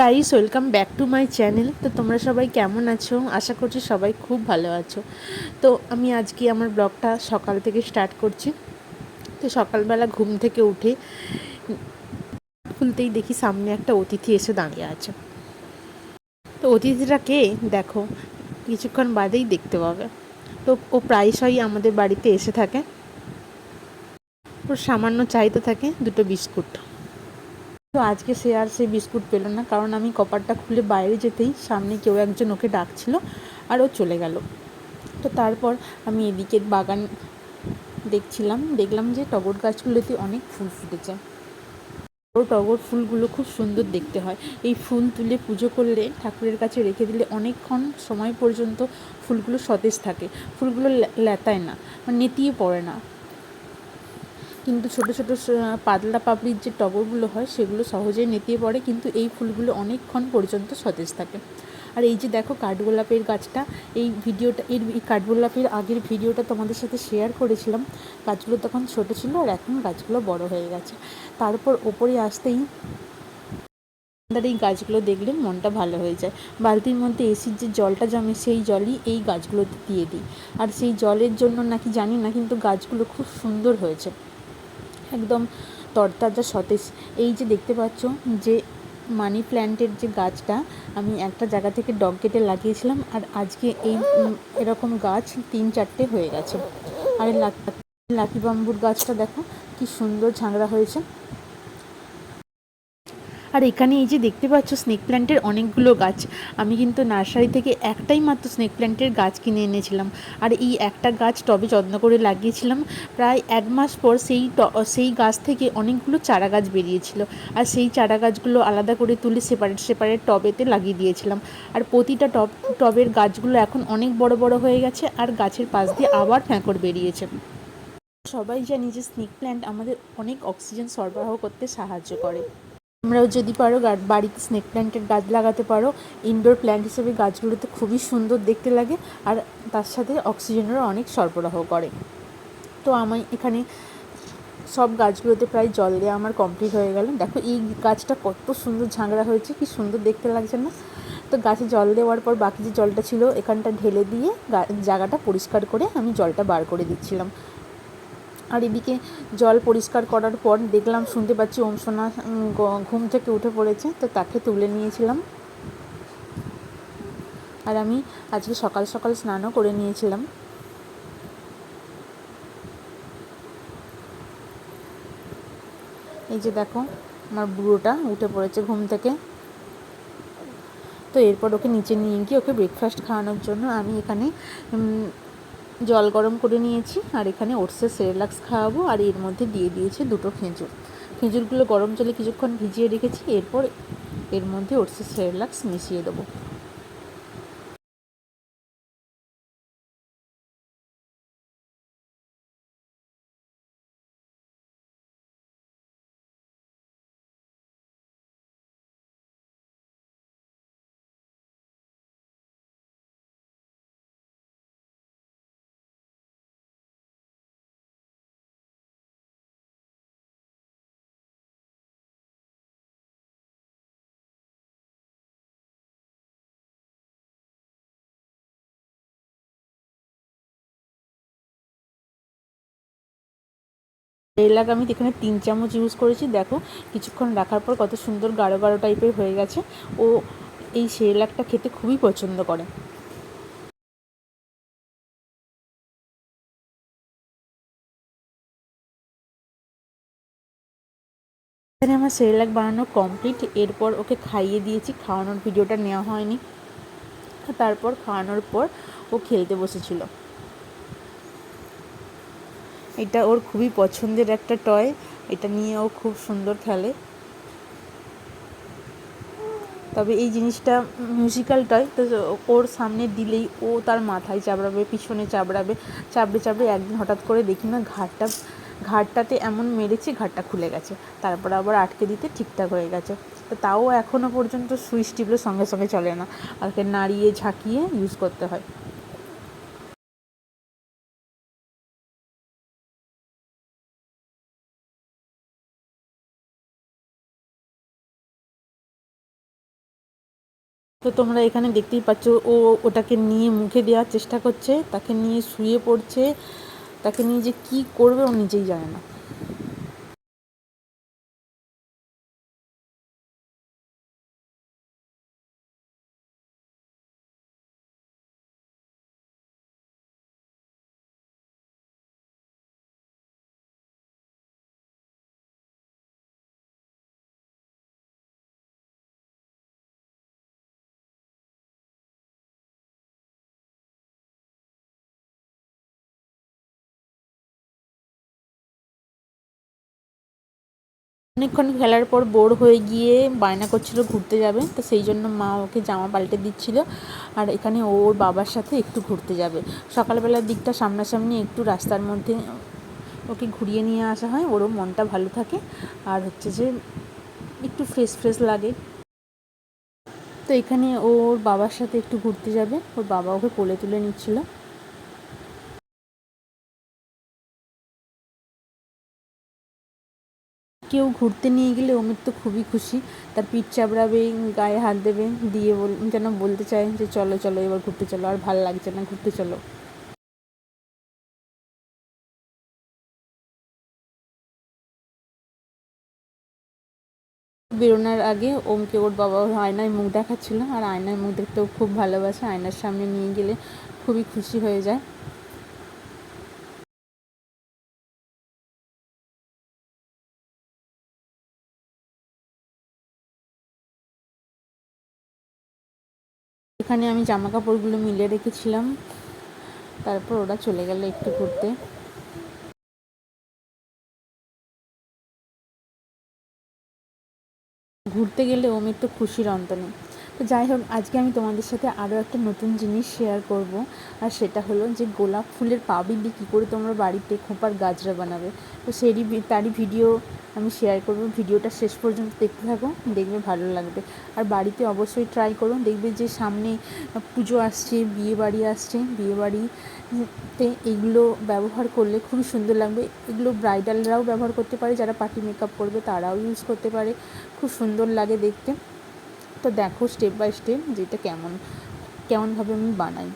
Guys welcome back to my channel তো তোমরা সবাই কেমন আছো? আশা করছি সবাই খুব ভালো আছো। তো আমি আজকে আমার ব্লগটা সকাল থেকে স্টার্ট করছি। তো সকালবেলা ঘুম থেকে উঠে খুলতেই দেখি সামনে একটা অতিথি এসে দাঁড়িয়ে আছে। তো অতিথিটা কে? দেখো, কিছুক্ষণ বাদেই দেখতে পাবে। তো ও প্রায়শই আমাদের বাড়িতে এসে থাকে। ওর সামান্য চাইতে থাকে, দুটো বিস্কুট। তো আজকে সে আর সেই বিস্কুট পেল না, কারণ আমি কপারটা খুলে বাইরে যেতেই সামনে কেউ একজন ওকে ডাকছিল আর ও চলে গেল। তো তারপর আমি এদিকের বাগান দেখছিলাম, দেখলাম যে টগর গাছগুলোতে অনেক ফুল ফুটেছে। টগর ফুলগুলো খুব সুন্দর দেখতে হয়। এই ফুল তুলে পুজো করলে ঠাকুরের কাছে রেখে দিলে অনেকক্ষণ সময় পর্যন্ত ফুলগুলো সতেজ থাকে। ফুলগুলো ল্যাতায় না মানে নেতিয়ে পড়ে না। কিন্তু ছোটো ছোটো পাতলা পাপড়ির যে টগরগুলো হয়, সেগুলো সহজেই নেতিয়ে পড়ে, কিন্তু এই ফুলগুলো অনেকক্ষণ পর্যন্ত সতেজ থাকে। আর এই যে দেখো কাঠগোলাপের গাছটা, এই ভিডিওটা, এর এই কাঠগোলাপের আগের ভিডিওটা তোমাদের সাথে শেয়ার করেছিলাম। গাছগুলো তখন ছোট ছিল আর এখন গাছগুলো বড় হয়ে গেছে। তারপর ওপরে আসতেই আমাদের এই গাছগুলো দেখলে মনটা ভালো হয়ে যায়। বালতির মধ্যে এসির যে জলটা জমে, সেই জলই এই গাছগুলোতে দিয়ে দিই। আর সেই জলের জন্য নাকি জানি না, কিন্তু গাছগুলো খুব সুন্দর হয়েছে। একদম তরতাজা সতেজ। এই যে দেখতে পাচ্ছ, যে মানি প্ল্যান্টের যে গাছটা, আমি একটা জায়গা থেকে ডগ কেটে লাগিয়েছিলাম, আর আজকে এই এরকম গাছ তিন চারটে হয়ে গেছে। আর লাকি বাম্বুর গাছটা দেখো, কি সুন্দর ঝাঁকড়া হয়েছে। আর এখানে এই যে দেখতে পাচ্ছ স্নেক প্ল্যান্টের অনেকগুলো গাছ। আমি কিন্তু নার্সারি থেকে একটাই মাত্র স্নেক প্ল্যান্টের গাছ কিনে এনেছিলাম। আর এই একটা গাছ টবে যত্ন করে লাগিয়েছিলাম। প্রায় এক মাস পর সেই সেই গাছ থেকে অনেকগুলো চারা গাছ বেরিয়েছিল। আর সেই চারা গাছগুলো আলাদা করে তুলে সেপারেট সেপারেট টবেতে লাগিয়ে দিয়েছিলাম। আর প্রতিটা টব, টবের গাছগুলো এখন অনেক বড় বড় হয়ে গেছে আর গাছের পাশ দিয়ে আবার ফ্যাঁকড় বেরিয়েছে। সবাই জানি যে স্নেক প্ল্যান্ট আমাদের অনেক অক্সিজেন সরবরাহ করতে সাহায্য করে। তোমরাও যদি পারো বাড়িতে স্নেক প্ল্যান্টের গাছ লাগাতে পারো। ইনডোর প্ল্যান্ট হিসেবে গাছগুলোতে খুবই সুন্দর দেখতে লাগে আর তার সাথে অক্সিজেনেরও অনেক সরবরাহ করে। তো আমি এখানে সব গাছগুলোতে প্রায় জল দেওয়া আমার কমপ্লিট হয়ে গেল। দেখো এই গাছটা কত সুন্দর ঝাঁকড়া হয়েছে, কি সুন্দর দেখতে লাগছে না? তো গাছে জল দেওয়ার পর বাকি যে জলটা ছিল, এখানটা ঢেলে দিয়ে জায়গাটা পরিষ্কার করে আমি জলটা বার করে দিচ্ছিলাম। আর এদিকে জল পরিষ্কার করার পর দেখলাম শুনতে পাচ্ছি সোনা ঘুম থেকে উঠে পড়েছে, তো তাকে তুলে নিয়েছিলাম। আর আমি আজকে সকাল সকাল স্নানও করে নিয়েছিলাম। এই যে দেখো, আমার বুড়োটা উঠে পড়েছে ঘুম থেকে। তো এরপর ওকে নিচে নিয়ে গিয়ে ওকে ব্রেকফাস্ট খাওয়ানোর জন্য আমি এখানে জল গরম করে নিয়েছি আর এখানে ওটসের সেরেলাক্স খাওয়াবো আর এর মধ্যে দিয়ে দিয়েছি দুটো খেঁজুর। খেঁজুরগুলো গরম জলে কিছুক্ষণ ভিজিয়ে রেখেছি, এরপর এর মধ্যে ওটসের সেরেলাক্স মিশিয়ে দেবো। এলাকা আমি এখানে তিন চামচ ইউজ করেছি। দেখো, কিছুক্ষণ রাখার পর কত সুন্দর গাঢ় গাঢ় টাইপের হয়ে গেছে। ও এই সেরেলাকটা খেতে খুবই পছন্দ করে। এখানে আমার সেরেলাক বানানো কমপ্লিট এরপর ওকে খাইয়ে দিয়েছি। খাওয়ানোর ভিডিওটা নেওয়া হয়নি। তারপর খাওয়ানোর পর ও খেলতে বসেছিল। এটা ওর খুবই পছন্দের একটা টয় এটা নিয়ে ও খুব সুন্দর খেলে। তবে এই জিনিসটা মিউজিক্যাল টয় তো ওর সামনে দিলেই ও তার মাথায় চাবড়াবে, পিছনে চাবড়াবে, চাবড়ে চাবড়ে একদিন হঠাৎ করে দেখি না ঘাটটা ঘাটটাতে এমন মেরেছি ঘাটটা খুলে গেছে। তারপর আবার আটকে দিতে ঠিকঠাক হয়ে গেছে। তো তাও এখনও পর্যন্ত সুইচ টিপলে সঙ্গে সঙ্গে চলে না। ওকে নাড়িয়ে ঝাঁকিয়ে ইউজ করতে হয়। তো তোমরা এখানে দেখতেই পাচ্ছ, ও ওটাকে নিয়ে মুখে দেওয়ার চেষ্টা করছে, তাকে নিয়ে শুয়ে পড়ছে, তাকে নিয়ে যে কী করবে ও নিজেই জানে না। অনেকক্ষণ খেলার পর বোর হয়ে গিয়ে বায়না করছিল ঘুরতে যাবে, তো সেই জন্য মা ওকে জামা পাল্টে দিচ্ছিল। আর এখানে ওর বাবার সাথে একটু ঘুরতে যাবে। সকালবেলার দিকটা সামনাসামনি একটু রাস্তার মধ্যে ওকে ঘুরিয়ে নিয়ে আসা হয়, ওরও মনটা ভালো থাকে। আর হচ্ছে যে একটু ফ্রেশ ফ্রেশ লাগে। তো এখানে ওর বাবার সাথে একটু ঘুরতে যাবে, ওর বাবা ওকে কোলে তুলে নিচ্ছিল। কেউ ঘুরতে নিয়ে গেলে অমিত তো খুবই খুশি। তার পিঠ চাপড়াবে গায়ে হাত দেবে, দিয়ে বল, যেন বলতে চায় যে চলো চলো, এবার ঘুরতে চলো, আর ভালো লাগছে না, ঘুরতে চলো। বেরোনোর আগে ওমকে ওর বাবা আয়নায় মুখ দেখাচ্ছিল আর আয়নায় মুখ দেখতেও খুব ভালোবাসে, আয়নার সামনে নিয়ে গেলে খুবই খুশি হয়ে যায়। এখানে আমি জামা কাপড়গুলো মিলে রেখেছিলাম। তারপর ওরা চলে গেল একটু ঘুরতে। ঘুরতে গেলে ওমের তো খুশির অন্ত নেই তো যাই হোক, আজকে আমি তোমাদের সাথে আরও একটা নতুন জিনিস শেয়ার করব, আর সেটা হলো যে গোলাপ ফুলের পাবি দিয়ে কী করে তোমরা বাড়িতে খোঁপার গাজরা বানাবে। তো সেরই তারই ভিডিও আমি শেয়ার করব, ভিডিওটা শেষ পর্যন্ত দেখতে থাকো, দেখবে ভালো লাগবে। আর বাড়িতে অবশ্যই ট্রাই করো, দেখবে যে সামনে পুজো আসছে বিয়ে বাড়ি আসছে বিয়ে বাড়িতে এগুলো ব্যবহার করলে খুবই সুন্দর লাগবে। এগুলো ব্রাইডালরাও ব্যবহার করতে পারে, যারা পার্টি মেকআপ করবে তারাও ইউজ করতে পারে, খুব সুন্দর লাগে দেখতে। তো দেখো স্টেপ বাই স্টেপ যেটা কেমন, কেমনভাবে আমি বানাই।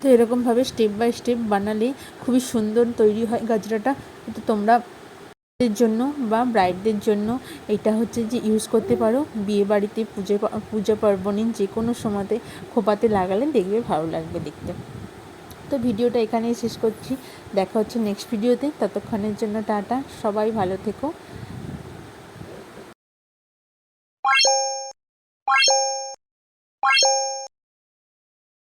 তো এরকমভাবে স্টেপ বাই স্টেপ বানালে খুবই সুন্দর তৈরি হয় গাজরাটা। তো তোমরা এর জন্য বা ব্রাইডদের জন্য এটা হচ্ছে যে ইউজ করতে পারো। বিয়ে বাড়িতে পুজো পূজা পার্বণে যে কোনো সময়তে খোপাতে লাগালে দেখবে ভালো লাগবে দেখতে। তো ভিডিওটা এখানেই শেষ করছি। দেখা হচ্ছে নেক্সট ভিডিওতে ততক্ষণের জন্য টাটা। সবাই ভালো থেকো।